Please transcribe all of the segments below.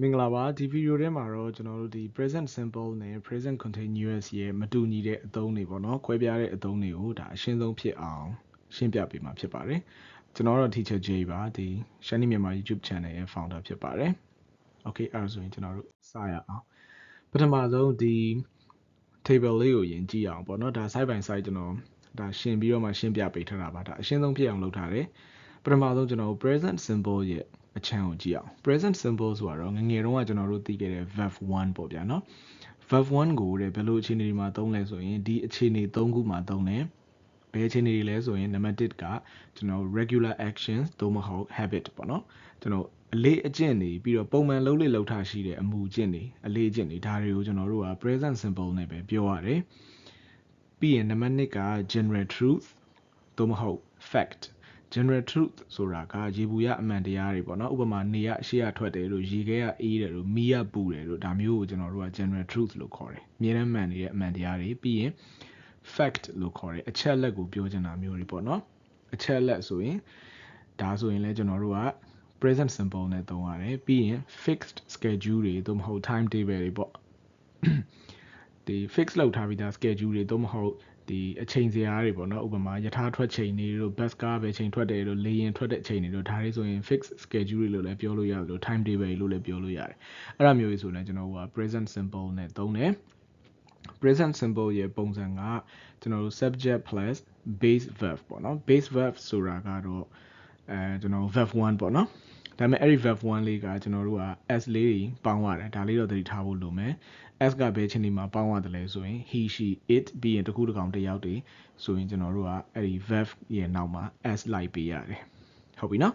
မင်္ဂလာပါဒီဗီဒီယိုထဲမှာတော့ကျွန်တော်တို့ဒီ present simple နဲ့ present continuous ရဲ့မတူညီတဲ့အသုံးတွေပေါ့နော်ခွဲပြားတဲ့အသုံးတွေကိုဒါအရှင်းဆုံးဖြစ်အောင်ရှင်းပြပေးမှာဖြစ်ပါတယ်ကျွန်တော်တို့ teacher J ပါဒီ Shani မြန်မာ YouTube channel ရဲ့ founder ဖြစ်ပါတယ် okay အဲ့ဒါဆိုရင်ကျွန်တော်တို့စရအောင်ပထမဆုံးဒီ table လေးကိုယင်ကြည့်အောင်ပေါ့နော်ဒါ side by side ကျွန်တော်ဒါရှင်းပြီးတော့မှရှင်းပြပေးထားတာပါဒါအရှင်းဆုံးဖြစ်အောင်လုပ်ထားတယ်ပထမဆုံးကျွန်တော်တို့ present simple ရဲ့ အချမ်းကိုကြည့်အောင် present simple ဆိုတာတော့ငငယ်တုန်းကကျွန်တော်တို့သိခဲ့တဲ့ verb 1ပေါ့ဗျာနော် verb 1ကိုတဲ့ဘယ်လိုအခြေအနေတွေမှာသုံးလဲဆိုရင်ဒီအခြေအနေ၃ခုမှာသုံးတယ်ဘယ်အခြေအနေတွေလဲဆိုရင် number 1ကကျွန်တော် regular actions သို့မဟုတ် habit ပေါ့နော်ကျွန်တော်အလေးအကျင့်တွေပြီးတော့ပုံမှန်လုပ်လေလုပ်ထားရှိတဲ့အမှုကျင့်တွေအလေးအကျင့်တွေဒါတွေကိုကျွန်တော်တို့က present simple နဲ့ပဲပြောရတယ်ပြီးရင် number 2က general truth သို့မဟုတ် fact general truth ဆိုတာကရေဘူးရအမှန်တရားတွေပေါ့နော်ဥပမာနေရအရှိရထွက်တယ်လို့ရေခဲကအေးတယ်လို့မီးရပူတယ်လို့ဒါမျိုးကိုကျွန်တော်တို့က general truth လို့ခေါ်တယ်အမြဲတမ်းမှန်နေတဲ့အမှန်တရားတွေပြီးရင် fact လို့ခေါ်တယ်အချက်လက်ကိုပြောချင်တာမျိုးတွေပေါ့နော်အချက်လက်ဆိုရင်ဒါဆိုရင်လည်းကျွန်တော်တို့က present simple နဲ့သုံးရတယ်ပြီးရင် fixed schedule တွေသို့မဟုတ် time table တွေပေါ့ဒီ fix လုပ်ထားပြီးသား schedule တွေသို့မဟုတ် ဒီအချိန်စရာတွေပေါ့နော်ဥပမာယထာထွက်ချိန်တွေတို့ bus ကားပဲချိန်ထွက်တယ်လို့လေယာဉ်ထွက်တဲ့ချိန်တွေတို့ဒါတွေဆိုရင် fix schedule တွေလို့လည်းပြောလို့ရတယ်လို့ time table တွေလို့လည်းပြောလို့ရတယ်အဲ့ဒါမျိုးကြီးဆိုရင်ကျွန်တော်က present simple နဲ့သုံးတယ် present simple ရဲ့ပုံစံကကျွန်တော်တို့ subject plus base verb ပေါ့နော် base verb ဆိုတာကတော့အဲကျွန်တော် verb 1ပေါ့နော် ဒါပေမဲ့အဲ့ဒီ verb 1လေးကကျွန်တော်တို့က s လေးတွေပေါင်းရတယ်ဒါလေးတော့သတိထားဖို့လိုမယ် s ကဘယ်ချင်းဒီမှာပေါင်းရတယ်လဲဆိုရင် he she it ပြီးရင်တစ်ခုတစ်ကောင်တစ်ယောက်တည်းဆိုရင်ကျွန်တော်တို့ကအဲ့ဒီ verb ရဲ့နောက်မှာ s လိုက်ပေးရတယ်ဟုတ်ပြီနော်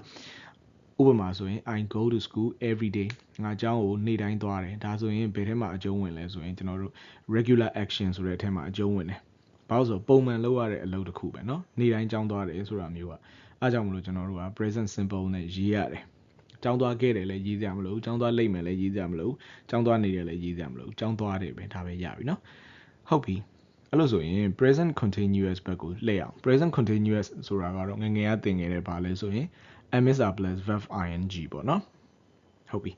ဥပမာဆိုရင် I go to school every day ငါကျောင်းကိုနေ့တိုင်းသွားတယ်ဒါဆိုရင်ဘယ်ထဲမှာအကျုံးဝင်လဲဆိုရင်ကျွန်တော်တို့ regular action ဆိုတဲ့အထက်မှာအကျုံးဝင်တယ်ဘာလို့ဆိုပုံမှန်လုပ်ရတဲ့အလုပ်တစ်ခုပဲเนาะနေ့တိုင်းကျောင်းသွားတယ်ဆိုတာမျိုးကအားကြောင့်မလို့ကျွန်တော်တို့က present simple နဲ့ရေးရတယ် ကျောင်းသွားခဲ့တယ်လည်းရေးကြမလို့ကျောင်းသွားလိမ့်မယ်လည်းရေးကြမလို့ကျောင်းသွားနေတယ်လည်းရေးကြမလို့ကျောင်းသွားတယ်ပဲဒါပဲရပြီเนาะဟုတ်ပြီအဲ့လိုဆိုရင် present continuous ဘက်ကိုလှည့်အောင် present continuous ဆိုတာကတော့ငငယ်ကသင်ခဲ့တဲ့ဘာလဲဆိုရင် MSR plus verb ing ပေါ့เนาะဟုတ်ပြီ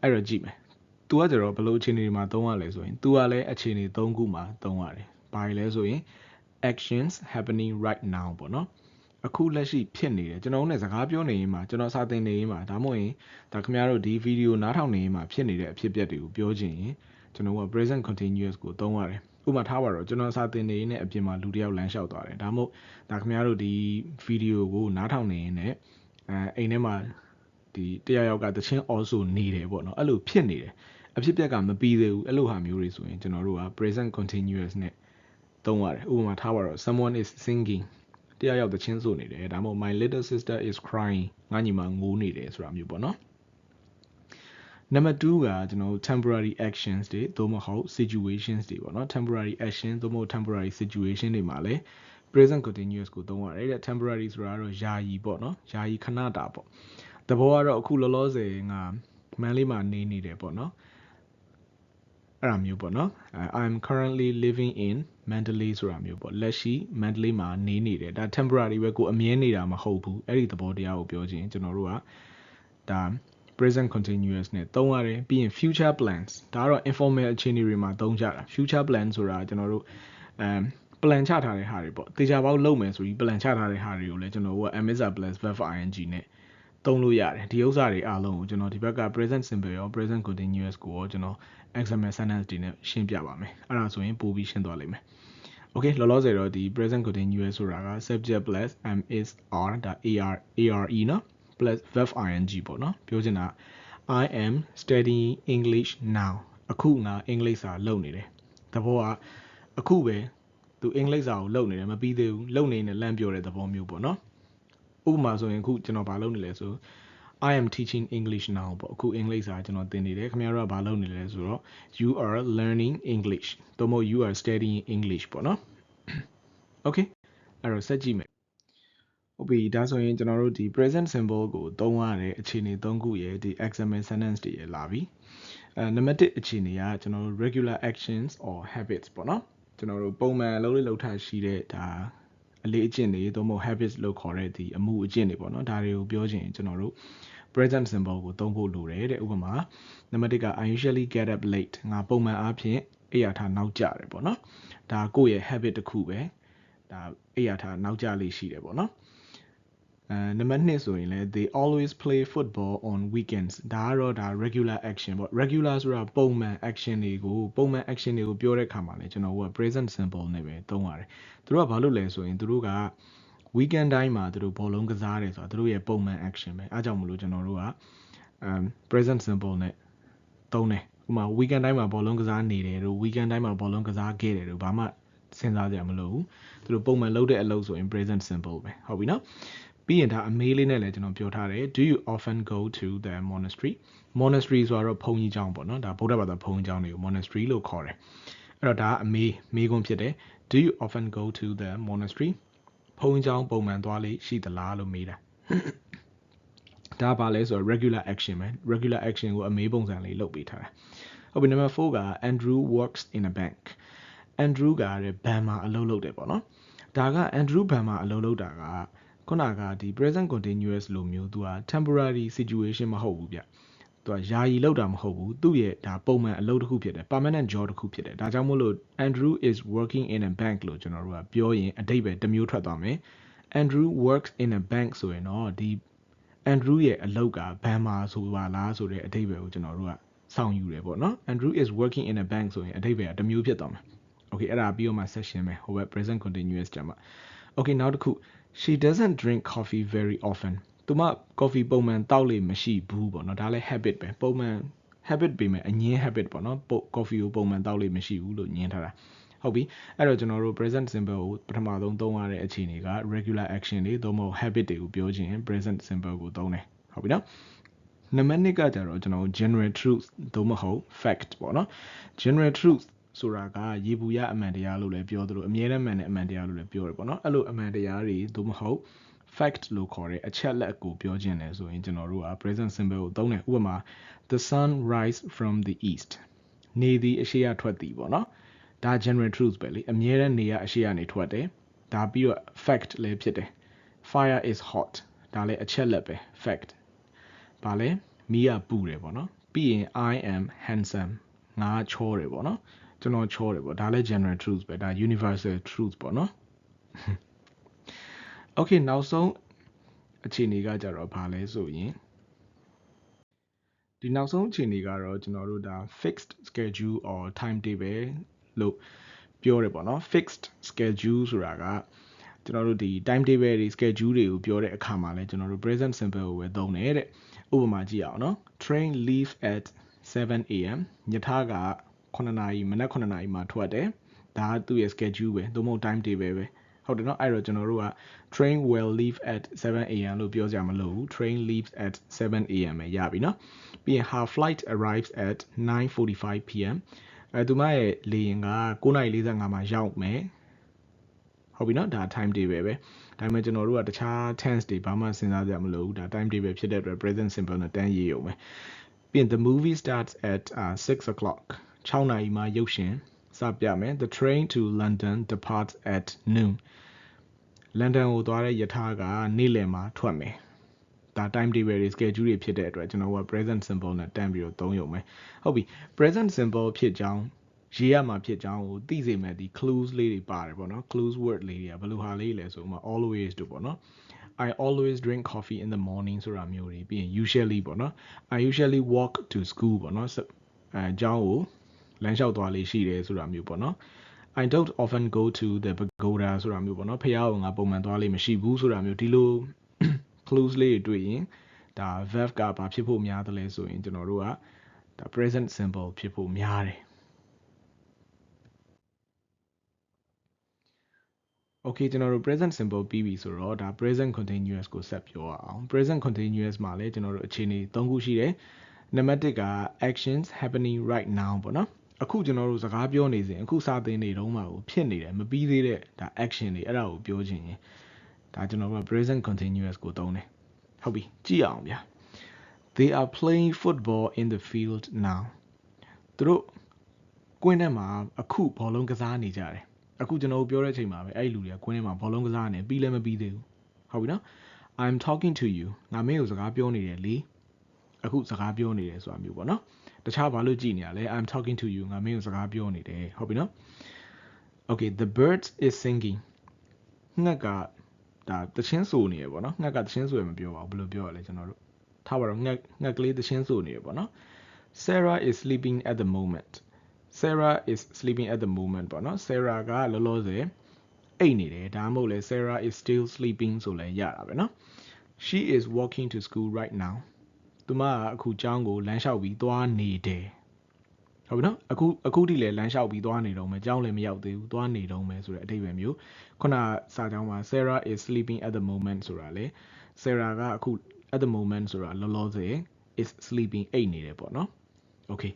အဲ့တော့ကြည့်မယ်။ तू ကကြတော့ဘယ်လိုအခြေအနေတွေမှာသုံးရလဲဆိုရင် तू ကလည်းအခြေအနေ၃ခုမှာသုံးရတယ်။ဘာလဲဆိုရင် actions happening right now ပေါ့နော်။ အခုလက်ရှိဖြစ်နေတယ်ကျွန်တော်တို့ ਨੇ စကားပြောနေရင်မှာကျွန်တော်စာသင်နေရင်မှာဒါမှမဟုတ်ရင်ဒါခင်ဗျားတို့ဒီဗီဒီယိုနားထောင်နေရင်မှာဖြစ်နေတဲ့အဖြစ်အပျက်တွေကိုပြောချင်ရင်ကျွန်တော်က present continuous ကိုသုံးရတယ်။ဥပမာထားပါတော့ကျွန်တော်စာသင်နေရင်လည်းအပြင်မှာလူတစ်ယောက်လမ်းလျှောက်သွားတယ်။ဒါမှမဟုတ်ဒါခင်ဗျားတို့ဒီဗီဒီယိုကိုနားထောင်နေရင်လည်းအဲအိမ်ထဲမှာဒီတယောက်ယောက်ကတချင်း also နေတယ်ပေါ့နော်အဲ့လိုဖြစ်နေတယ်အဖြစ်ပြက်ကမပြီးသေးဘူးအဲ့လိုဟာမျိုးတွေဆိုရင်ကျွန်တော်တို့က present continuous နဲ့သုံးရတယ်ဥပမာထားပါတော့ someone is singing တယောက်ယောက်တချင်းဆိုနေတယ်ဒါမှမဟုတ် my little sister is crying ငါညီမငိုးနေတယ်ဆိုတာမျိုးပေါ့နော်နံပါတ်2ကကျွန်တော် temporary actions တွေသို့မဟုတ် situations တွေပေါ့နော် temporary action သို့မဟုတ် temporary situation တွေမှာလည်း present continuous ကိုသုံးရတယ်တဲ့ temporary ဆိုတာကတော့ယာယီပေါ့နော်ယာယီခဏတာပေါ့တဘောကတော့အခုလောလောဆယ်ငါမန်လေးမှာနေနေတယ်ပေါ့နော် အဲ့ဒါမျိုးပေါ့နော် I'm currently living in Mandalay ဆိုတာမျိုးပေါ့လက်ရှိ Mandalay မှာနေနေတယ်ဒါ temporary ပဲကိုအမြဲနေတာမဟုတ်ဘူးအဲ့ဒီသဘောတရားကိုပြောခြင်းကျွန်တော်တို့ကဒါ present continuous နဲ့သုံးရတယ်ပြီးရင် future plans ဒါကတော့ informal အခြေအနေတွေမှာသုံးကြတာ future plan ဆိုတာကျွန်တော်တို့အမ် plan ချထားတဲ့ဟာတွေပေါ့တေချာပေါက်လုပ်မယ်ဆိုပြီး plan ချထားတဲ့ဟာတွေကိုလည်းကျွန်တော်တို့က MSR plus verb ing နဲ့ သုံးလို့ရတယ်ဒီဥစ္စာတွေအားလုံးကိုကျွန်တော်ဒီဘက်က present simple ရော present continuous ကိုရောကျွန်တော် XML sentence တွေနဲ့ရှင်းပြပါမယ်အဲ့ဒါဆိုရင်ပို့ပြီးရှင်းသွားလိမ့်မယ် okay လောလောဆယ်တော့ဒီ present continuous ဆိုတာက subject plus am is are ဒါ ar are နော် plus verb ing ပေါ့နော်ပြောချင်တာ I am studying English now အခုငါအင်္ဂလိပ်စာလုပ်နေတယ်တဘောကအခုပဲသူအင်္ဂလိပ်စာကိုလုပ်နေတယ်မပြီးသေးဘူးလုပ်နေနေလမ်းပြောတဲ့သဘောမျိုးပေါ့နော် ဥပမာဆိုရင်အခုကျွန်တော်ဘာလုပ်နေလဲဆို I am teaching English now ပေါ့အခုအင်္ဂလိပ်စာကျွန်တော်သင်နေတယ်ခင်ဗျားတို့ကဘာလုပ်နေလဲဆိုတော့ you are learning English သို့မဟုတ် you are studying English ပေါ့နော် Okay အဲ့တော့ဆက်ကြည့်မယ်ဟုတ်ပြီဒါဆိုရင်ကျွန်တော်တို့ဒီ present simple ကိုသုံးရတဲ့အခြေအနေ၃ခုရဲ့ဒီ XML sentence တွေရလာပြီအဲနံပါတ်1အခြေအနေကကျွန်တော်တို့ regular actions or habits ပေါ့နော်ကျွန်တော်တို့ပုံမှန်လုပ်လို့လုပ်ထားရှိတဲ့ဒါ အလေးအကျင့်တွေသို့မဟုတ် habits လို့ခေါ်တဲ့ဒီအမှုအကျင့်တွေပေါ့နော်ဒါတွေကိုပြောချင်ကျွန်တော်တို့ present simple ကိုသုံးဖို့လိုတယ်တဲ့ဥပမာနံပါတ်1က I usually get up late ငါပုံမှန်အားဖြင့်အိယာထားနောက်ကျတယ်ပေါ့နော်ဒါကိုယ့်ရဲ့ habit တစ်ခုပဲဒါအိယာထားနောက်ကျလေးရှိတယ်ပေါ့နော် အဲနံပါတ်2ဆိုရင်လည်း they always play football on weekends ဒါကတော့ဒါ regular action ပေါ့ regular ဆိုတာပုံမှန် action တွေကိုပုံမှန် action တွေကိုပြောတဲ့အခါမှာလည်းကျွန်တော်တို့က present simple နဲ့ပဲသုံးရတယ်သူတို့ကဘာလို့လဲဆိုရင်သူတို့က weekend တိုင်းမှာသူတို့ဘောလုံးကစားတယ်ဆိုတာသူတို့ရဲ့ပုံမှန် action ပဲအားကြောင့်မလို့ကျွန်တော်တို့က um present simple နဲ့သုံးတယ်ဥပမာ weekend တိုင်းမှာဘောလုံးကစားနေတယ်တို့ weekend တိုင်းမှာဘောလုံးကစားခဲ့တယ်တို့ဘာမှစဉ်းစားကြမလို့ဘူးသူတို့ပုံမှန်လုပ်တဲ့အလုပ်ဆိုရင် present simple ပဲဟုတ်ပြီနော် ပြီးရင်ဒါအမေးလေးနဲ့လည်းကျွန်တော်ပြောထားတယ် do you often go to the monastery monastery ဆိုတော့ဘုန်းကြီးကျောင်းပေါ့နော်ဒါဗုဒ္ဓဘာသာဘုန်းကြီးကျောင်းတွေကို monastery လို့ခေါ်တယ်အဲ့တော့ဒါအမေးမေးခွန်းဖြစ်တယ် do you often go to the monastery ဘုန်းကြီးကျောင်းပုံမှန်သွားလေရှိသလားလို့မေးတာဒါပါလဲဆိုတော့ regular action ပဲ regular action ကိုအမေးပုံစံလေးလုပ်ပေးထားတာဟုတ်ပြီ number 4က Andrew works in a bank Andrew ကတဲ့ဘဏ်မှာအလုပ်လုပ်တယ်ပေါ့နော်ဒါက Andrew ဘဏ်မှာအလုပ်လုပ်တာက ခုနကဒီ present continuous လိုမျိုးသူက temporary situation မဟုတ်ဘူးဗျသူကယာယီလောက်တာမဟုတ်ဘူးသူ့ရဲ့ဒါပုံမှန်အလုပ်တစ်ခုဖြစ်တယ် permanent job တစ်ခုဖြစ်တယ်ဒါကြောင့်မို့လို့ Andrew is working in a bank လို့ကျွန်တော်တို့ကပြောရင်အတိတ်ပဲတစ်မျိုးထွက်သွားမယ် Andrew works in a bank ဆိုရင်တော့ဒီ Andrew ရဲ့အလုပ်ကဘဏ်မှာဆိုပါလားဆိုတဲ့အတိတ်ပဲကိုကျွန်တော်တို့ကစောင့်ယူတယ်ပေါ့နော် Andrew is working in a bank ဆိုရင်အတိတ်ပဲတစ်မျိုးဖြစ်သွားမှာ okay အဲ့ဒါပြီးတော့မှ session ပဲဟိုဘက် present continuous ကြမှာ okay နောက်တစ်ခု she doesn't drink coffee very often သူမ coffee ပုံမှန်တောက်လေမရှိဘူးပေါ့နော်ဒါလည်း habit ပဲပုံမှန် habit ပေမဲ့အငင်း habit ပေါ့နော် coffee ကိုပုံမှန်တောက်လေမရှိဘူးလို့ညင်းထားတာဟုတ်ပြီအဲ့တော့ကျွန်တော်တို့ present simple ကိုပထမဆုံးသုံးရတဲ့အခြေအနေက regular action တွေသို့မဟုတ် habit တွေကိုပြောချင် present simple ကိုသုံးတယ်ဟုတ်ပြီနော်နံပါတ်2ကကြတော့ကျွန်တော် general truth သို့မဟုတ် fact ပေါ့နော် general truth ဆိုတာကရေဘူးရအမှန်တရားလို့လည်းပြောသလိုအမြဲတမ်းမှန်တဲ့အမှန်တရားလို့လည်းပြောတယ်ပေါ့နော်အဲ့လိုအမှန်တရားတွေသို့မဟုတ် fact လို့ခေါ်တဲ့အချက်လက်ကိုပြောခြင်းလဲဆိုရင်ကျွန်တော်တို့က present simple ကိုသုံးတယ်ဥပမာ the sun rise from the east နေသည်အရှိရထွက်သည်ပေါ့နော်ဒါ general truth ပဲလေအမြဲတမ်းနေရအရှိရနေထွက်တယ်ဒါပြီးတော့ fact လည်းဖြစ်တယ် fire is hot ဒါလည်းအချက်လက်ပဲ fact ဘာလဲမီးကပူတယ်ပေါ့နော်ပြီးရင် I am handsome ငါချောတယ်ပေါ့နော် ကျွန်တော်ချောတယ်ပေါ့ဒါလည်း general truth ပဲဒါ universal truth ပေါ့နော် okay နောက်ဆုံးအခြေအနေကကြတော့ဘာလဲဆိုရင်ဒီနောက်ဆုံးအခြေအနေကတော့ကျွန်တော်တို့ဒါ fixed schedule or timetable လို့ပြောတယ်ပေါ့နော် fixed schedule ဆိုတာကကျွန်တော်တို့ဒီ timetable တွေ schedule တွေကိုပြောတဲ့အခါမှာလဲကျွန်တော်တို့ present simple ကိုပဲသုံးတယ်တဲ့ဥပမာကြည့်အောင်နော် train leave at 7 am ညထားက 9နာရီမနက်9နာရီမှာထွက်တယ်ဒါကသူ့ရဲ့ schedule ပဲသို့မဟုတ် time table ပဲဟုတ်တယ်နော်အဲ့တော့ကျွန်တော်တို့က train will leave at 7am လို့ပြောကြမလို့ဘူး train leaves at 7am ပဲရပြီနော်ပြီးရင် her flight arrives at 9:45pm အဲသူမရဲ့လေယာဉ်က9:45မှာရောက်မယ်ဟုတ်ပြီနော်ဒါ time table ပဲဒါပေမဲ့ကျွန်တော်တို့ကတခြား tense တွေဘာမှစဉ်းစားကြမလို့ဘူးဒါ time table ဖြစ်တဲ့အတွက် present simple နဲ့တန်းရေးရုံပဲပြီးရင် the movie starts at uh, 6 o'clock 6နာရီမှာရုပ်ရှင်စပြမယ် the train to london departs at noon လန်ဒန်ကိုသွားတဲ့ယထာကနေ့လယ်မှာထွက်မယ်ဒါ time table တွေ schedule တွေဖြစ်တဲ့အတွက်ကျွန်တော်က present simple နဲ့တန်းပြီးတော့သုံးရုံပဲဟုတ်ပြီ present simple ဖြစ်ကြောင်းရေးရမှာဖြစ်ကြောင်းကိုသိစေမဲ့ဒီ clues လေးတွေပါတယ်ပေါ့နော် clues word လေးတွေကဘယ်လိုဟာလေးလဲဆိုမှ always တို့ပေါ့နော် I always drink coffee in the morning ဆိုတာမျိုးတွေပြီးရင် usually ပေါ့နော် I usually walk to school ပေါ့နော်အဲအကြောင်းကို လမ်းလျှောက်သွားလေးရှိတယ်ဆိုတာမျိုးပေါ့နော် I don't often go to the pagoda ဆိုတာမျိုးပေါ့နော်ဖះအောင်ငါပုံမှန်သွားလေးမရှိဘူးဆိုတာမျိုးဒီလို clues လေးတွေတွေ့ရင်ဒါ verb ကဘာဖြစ်ဖို့များတယ်လဲဆိုရင်ကျွန်တော်တို့ကဒါ present simple ဖြစ်ဖို့များတယ် Okay ကျွန်တော်တို့ present simple ပြီးပြီဆိုတော့ဒါ present continuous ကိုဆက်ပြောအောင် present continuous မှာလည်းကျွန်တော်တို့အခြေအနေ၃ခုရှိတယ်နံပါတ်1က actions happening right now ပေါ့နော် အခုကျွန်တော်တို့စကားပြောနေစဉ်အခုစာသင်နေတုန်းမှာကိုဖြစ်နေတယ်မပြီးသေးတဲ့ဒါ action တွေအဲ့ဒါကိုပြောချင်ရင်ဒါကျွန်တော်တို့ present continuous ကိုသုံးတယ်ဟုတ်ပြီကြည့်အောင်ဗျာ they are playing football in the field now သူတို့ကွင်းထဲမှာအခုဘောလုံးကစားနေကြတယ်အခုကျွန်တော်ပြောတဲ့အချိန်မှာပဲအဲ့ဒီလူတွေကကွင်းထဲမှာဘောလုံးကစားနေပြီးလည်းမပြီးသေးဘူးဟုတ်ပြီနော် I'm talking to you ငါမင်းကိုစကားပြောနေတယ်လေအခုစကားပြောနေတယ်ဆိုတာမျိုးပေါ့နော် တခြားဘာလို့ကြည်နေရလဲ I'm talking to you ငါမင်းကိုစကားပြောနေတယ်ဟုတ်ပြီနော် Okay the bird is singing ငှက်ကဒါတချင်းဆိုနေရပေါ့နော်ငှက်ကတချင်းဆိုရမပြောပါဘူးဘယ်လိုပြောရလဲကျွန်တော်တို့ထားပါတော့ငှက်ငှက်ကလေးတချင်းဆိုနေရပေါ့နော် Sarah is sleeping at the moment Sarah is sleeping at the moment ပေါ့နော် Sarah ကလောလောဆယ်အိတ်နေတယ်ဒါမှမဟုတ်လဲ Sarah is still sleeping ဆိုလဲရတာပဲနော် She is walking to school right now သူမကအခုကျောင်းကိုလမ်းလျှောက်ပြီးသွားနေတယ်ဟုတ်ပြီနော်အခုအခုထိလည်းလမ်းလျှောက်ပြီးသွားနေတော့မယ်ကျောင်းလည်းမရောက်သေးဘူးသွားနေတော့မယ်ဆိုတဲ့အတိတ်ပဲမျိုးခုနစာကြောင်းမှာ Sarah is sleeping at the moment ဆိုတာလေ Sarah ကအခု at the moment ဆိုတာလောလောဆယ် is sleeping အိတ်နေတယ်ပေါ့နော် okay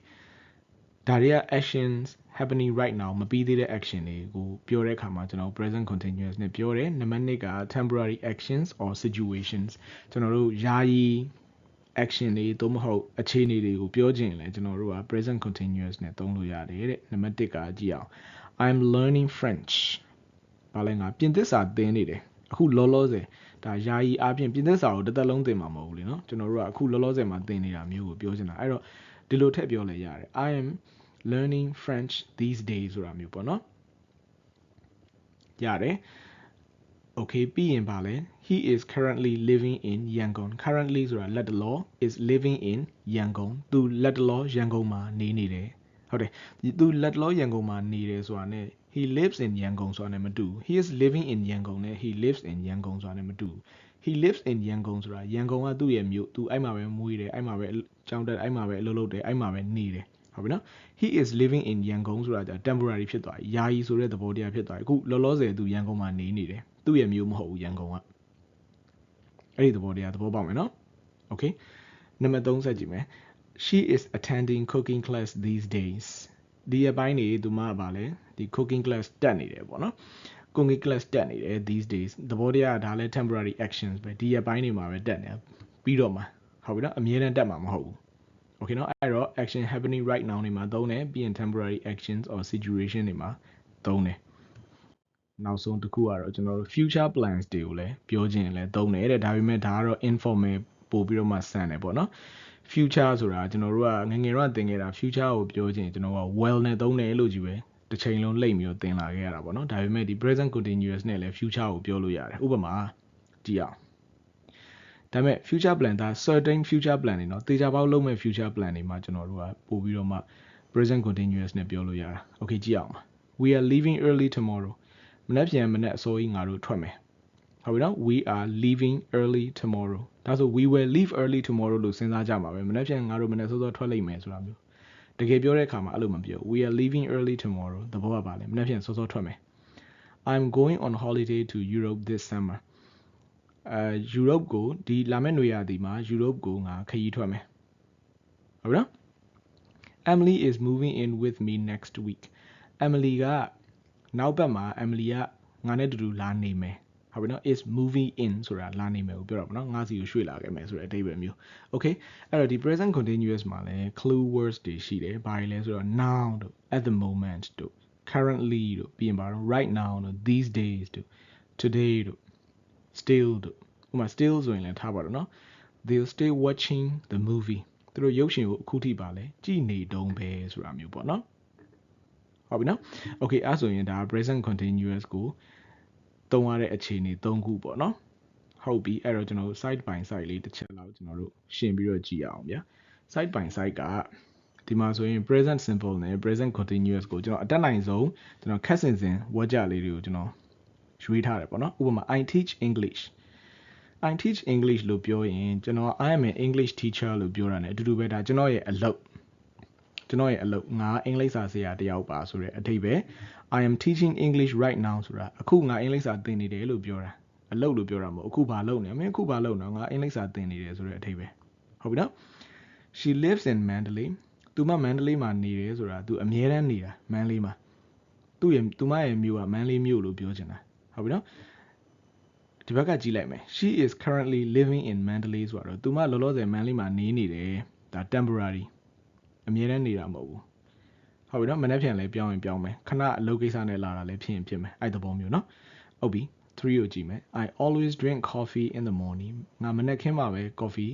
ဒါတွေက actions happening right now မပြီးသေးတဲ့ action တွေကိုပြောတဲ့အခါမှာကျွန်တော် present continuous နဲ့ပြောတယ်နံပါတ်1က temporary actions or situations ကျွန်တော်တို့ယာယီ action တွေသို့မဟုတ်အခြေအနေတွေကိုပြောချင်လဲကျွန်တော်တို့က present continuous နဲ့သုံးလို့ရတယ်တဲ့နံပါတ်1ကကြည့်အောင် I'm learning French ဘာလဲငါပြင်သစ်စာသင်နေတယ်အခုလောလောဆယ်ဒါယာယီအပြင်ပြင်သစ်စာကိုတစ်သက်လုံးသင်မှာမဟုတ်ဘူးလေနော်ကျွန်တော်တို့ကအခုလောလောဆယ်မှာသင်နေတာမျိုးကိုပြောချင်တာအဲ့တော့ဒီလိုထည့်ပြောလဲရတယ် I am learning French these days ဆိုတာမျိုးပေါ့နော်ရတယ် okay ပြီးရင်ပါလဲ he is currently living in Yangon currently ဆိုတာလက်တလော is living in Yangon သူလက်တလောရန်ကုန်မှာနေနေတယ်ဟုတ်တယ်သူလက်တလောရန်ကုန်မှာနေတယ်ဆိုတာ ਨੇ he lives in Yangon ဆိုတာ ਨੇ မတူ he is living in Yangon နဲ့ he lives in Yangon ဆိုတာ ਨੇ မတူ he lives in Yangon ဆိုတာရန်ကုန်ကသူ့ရဲ့မြို့သူအဲ့မှာပဲမွေးတယ်အဲ့မှာပဲကျောင်းတက်အဲ့မှာပဲအလုပ်လုပ်တယ်အဲ့မှာပဲနေတယ်ဟုတ်ပြီနော် he is living in Yangon ဆိုတာじゃ temporary ဖြစ်သွားပြီယာယီဆိုတဲ့သဘောတရားဖြစ်သွားပြီအခုလောလောဆယ်သူရန်ကုန်မှာနေနေတယ် သူ့ရဲ့မျိုးမဟုတ်ဘူးရန်ကုန်ကအဲ့ဒီသဘောတရားသဘောပေါက်မယ်နော် okay နံပါတ်3ဆက်ကြည့်မယ် she is attending cooking class these days ဒီအပိုင်းနေသူမကပါလဲဒီ cooking class တက်နေတယ်ပေါ့နော် cooking class တက်နေတယ် these days သဘောတရားကဒါလည်း temporary actions ပဲဒီအပိုင်းနေမှာပဲတက်နေပြီးတော့မှဟုတ်ပြီနော်အမြဲတမ်းတက်မှာမဟုတ်ဘူး okay เนาะအဲ့တော့ action happening right now နေမှာသုံးတယ်ပြီးရင် temporary actions or situation တွေမှာသုံးတယ် နောက်ဆုံးတစ်ခုကတော့ကျွန်တော်တို့ future plans တွေကိုလည်းပြောခြင်းလည်းသုံးတယ်တဲ့ဒါပေမဲ့ဒါကတော့ informal ပို့ပြီးတော့မှဆန်တယ်ပေါ့နော် future ဆိုတာကျွန်တော်တို့ကငငယ်တော့သင်ခဲ့တာ future ကိုပြောခြင်းကျွန်တော်က well နဲ့သုံးတယ်လို့ကြီးပဲတစ်ချိန်လုံးလိမ့်ပြီးတော့သင်လာခဲ့ရတာပေါ့နော်ဒါပေမဲ့ဒီ present continuous နဲ့လည်း future ကိုပြောလို့ရတယ်ဥပမာကြည့်အောင်ဒါပေမဲ့ future plan ဒါ certain future plan တွေเนาะတေချာပေါက်လုံးမဲ့ future plan တွေမှာကျွန်တော်တို့ကပို့ပြီးတော့မှ present continuous နဲ့ပြောလို့ရတာ okay ကြည့်အောင် we are leaving early tomorrow မနေ့ပြန်မနေ့အစိုးရငါတို့ထွက်မယ်ဟုတ်ပြီနော် we are leaving early tomorrow ဒါဆို we will leave early tomorrow လို့စဉ်းစားကြမှာပဲမနေ့ပြန်ငါတို့မနေ့စောစောထွက်လိမ့်မယ်ဆိုတာမျိုးတကယ်ပြောတဲ့အခါမှာအဲ့လိုမပြော we are leaving early tomorrow သဘောကပါလေမနေ့ပြန်စောစောထွက်မယ် I'm going on holiday to Europe this summer အဲယူရိုပကိုဒီလာမယ့်နွေရာသီမှာယူရိုပကိုငါခရီးထွက်မယ်ဟုတ်ပြီနော် Emily is moving in with me next week Emily က နောက်ဘက်မှာ Emily ကငါနဲ့တူတူလာနေမယ်ဟုတ်ပြီနော် is moving in ဆိုတာလာနေမယ်ကိုပြောတာပေါ့နော်ငါစီကိုရွှေ့လာခဲ့မယ်ဆိုတဲ့အဓိပ္ပာယ်မျိုး okay အဲ့တော့ဒီ present continuous မှာလည်း clue words တွေရှိတယ်ဘာတွေလဲဆိုတော့ now တို့ at the moment တို့ currently တို့ပြီးရင်ဘာလို့ right now တို့ these days တို့ today တို့ still တို့ဥပမာ still ဆိုရင်လည်းထားပါတော့နော် they'll stay watching the movie သူတို့ရုပ်ရှင်ကိုအခုထိပါလဲကြည်နေတုံးပဲဆိုတာမျိုးပေါ့နော် ဟုတ်ပြီနော် okay အဲ့ဆိုရင်ဒါ present continuous ကိုသုံးရတဲ့အခြေအနေ၃ခုပေါ့နော်ဟုတ်ပြီအဲ့တော့ကျွန်တော်တို့ side by side လေးတစ်ချက်လောက်ကျွန်တော်တို့ရှင်းပြီးတော့ကြည့်အောင်ဗျာ side by side ကဒီမှာဆိုရင် present simple နဲ့ present continuous ကိုကျွန်တော်အတက်နိုင်ဆုံးကျွန်တော်ခက်စင်စင်ဝါကြလေးတွေကိုကျွန်တော်ရွေးထားတယ်ပေါ့နော်ဥပမာ I teach English I teach English လို့ပြောရင်ကျွန်တော် I am an English teacher လို့ပြောတာ ਨੇ အတူတူပဲဒါကျွန်တော်ရဲ့အလုပ် ကျွန်တော်ရဲ့အလုပ်ငါအင်္ဂလိပ်စာဆရာတယောက်ပါဆိုတဲ့အထိပ္ပယ် I am teaching English right now ဆိုတာအခုငါအင်္ဂလိပ်စာသင်နေတယ်လို့ပြောတာအလုပ်လို့ပြောတာမဟုတ်အခုဘာလုပ်နေမင်းအခုဘာလုပ်နေငါအင်္ဂလိပ်စာသင်နေတယ်ဆိုတဲ့အထိပ္ပယ်ဟုတ်ပြီနော် She lives in Mandalay သူမမန္တလေးမှာနေတယ်ဆိုတာသူအမြဲတမ်းနေတာမန္တလေးမှာသူ့ရဲ့သူမရဲ့မြို့ကမန္တလေးမြို့လို့ပြောချင်တာဟုတ်ပြီနော်ဒီဘက်ကကြည့်လိုက်မယ် she is currently living in Mandalay ဆိုတော့သူမလောလောဆယ်မန္တလေးမှာနေနေတယ်ဒါ temporary အမြဲတမ်းနေတာမဟုတ်ဘူးဟုတ်ပြီနော်မနေ့ပြန်လဲပြောင်းရင်ပြောင်းမယ်ခဏအလုပ်ကိစ္စနဲ့လာတာလည်းဖြစ်ရင်ဖြစ်မယ်အဲ့သဘောမျိုးနော်ဟုတ်ပြီ3ကိုကြည့်မယ် I always drink coffee in the morning ငါမနေ့ခင်းမှာပဲ coffee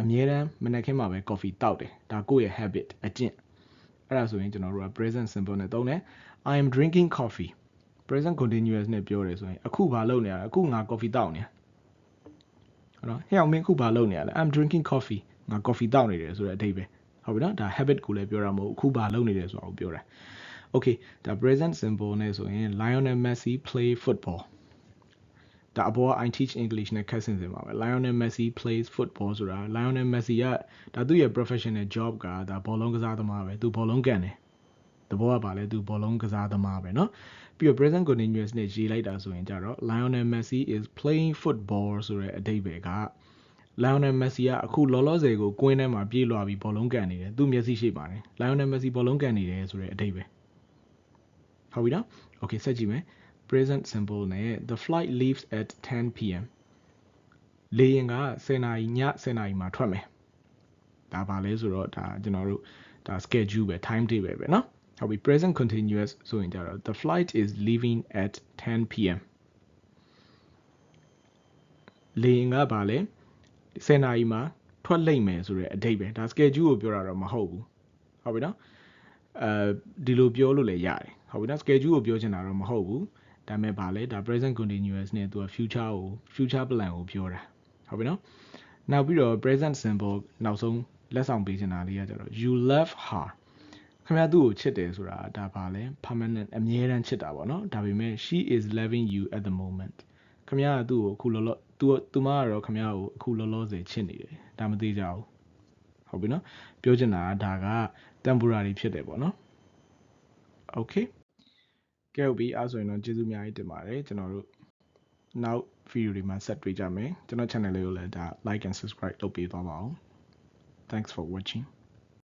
အမြဲတမ်းမနက်ခင်းမှာပဲ coffee တောက်တယ်ဒါကိုယ့်ရဲ့ habit အကျင့်အဲ့ဒါဆိုရင်ကျွန်တော်တို့က present simple နဲ့သုံးတယ် I am drinking coffee present continuous နဲ့ပြောတယ်ဆိုရင်အခုဘာလုပ်နေရလဲအခုငါ coffee တောက်နေဟုတ်နော်ဟဲ့အောင်မင်းအခုဘာလုပ်နေရလဲ I'm drinking coffee ငါ coffee တောက်နေတယ်ဆိုတဲ့အဓိပ္ပာယ် ဟုတ်ပြီနော်ဒါ habit ကိုလည်းပြောတာမဟုတ်အခုဘာလုပ်နေတယ်ဆိုတာကိုပြောတာ okay ဒါ present simple နဲ့ဆိုရင် Lionel Messi play football ဒါအပေါ်က I teach English နဲ့ခက်ဆင်စင်ပါပဲ Lionel Messi plays football ဆိုတာ Lionel Messi ကဒါသူ့ရဲ့ professional job ကဒါဘောလုံးကစားသမားပဲသူဘောလုံးကန်တယ်တဘောကပါလဲသူဘောလုံးကစားသမားပဲเนาะပြီးတော့ present continuous နဲ့ရေးလိုက်တာဆိုရင်ကြတော့ Lionel Messi is playing football ဆိုတဲ့အဓိပ္ပာယ်က Lionel Messi ကအခုလောလောဆယ်ကိုကွင်းထဲမှာပြေးလွှာပြီးဘောလုံးကန်နေတယ်သူမျက်စိရှိပါတယ် Lionel Messi ဘောလုံးကန်နေတယ်ဆိုတဲ့အဓိပ္ပာယ်ဟုတ်ပြီနော် Okay ဆက်ကြည့်မယ် present simple နဲ့ the flight leaves at 10 pm လေယာဉ်က10နာရီည10နာရီမှာထွက်မယ်ဒါပါလဲဆိုတော့ဒါကျွန်တော်တို့ဒါ schedule ပဲ time table ပဲเนาะဟုတ်ပြီ present continuous ဆိုရင်ကြတော့ the flight is leaving at 10 pm လေယာဉ်ကပါလဲ10 နာရီမှာထွက်လိမ့်မယ်ဆိုတဲ့အဓိပ္ပာယ်ဒါ schedule ကိုပြောတာတော့မဟုတ်ဘူးဟုတ်ပြီနော်အဲဒီလိုပြောလို့လည်းရတယ်ဟုတ်ပြီနော် schedule ကိုပြောချင်တာတော့မဟုတ်ဘူးဒါပေမဲ့ဗာလဲဒါ present continuous နဲ့သူက future ကို future plan ကိုပြောတာဟုတ်ပြီနော်နောက်ပြီးတော့ present simple နောက်ဆုံးလက်ဆောင်ပေးချင်တာလေးကကြတော့ you love her ခင်ဗျားသူ့ကိုချစ်တယ်ဆိုတာဒါပါလဲ permanent အမြဲတမ်းချစ်တာပေါ့နော်ဒါပေမဲ့ she is loving you at the moment ခင်ဗျားကသူ့ကိုအခုလောလော သူသူမကတော့ခင်ဗျားကိုအခုလောလောဆယ်ချစ်နေတယ်ဒါမသေးကြဘူးဟုတ်ပြီနော်ပြောချင်တာကဒါက temporary ဖြစ်တယ်ပေါ့နော် okay ကဲဟုတ်ပြီအဲဆိုရင်တော့ကျေးဇူးအများကြီးတင်ပါတယ်ကျွန်တော်တို့နောက် video တွေမှာဆက်တွေ့ကြမယ်ကျွန်တော် channel လေးကိုလည်းဒါ like and subscribe လုပ်ပေးသွားပါဦး thanks for watching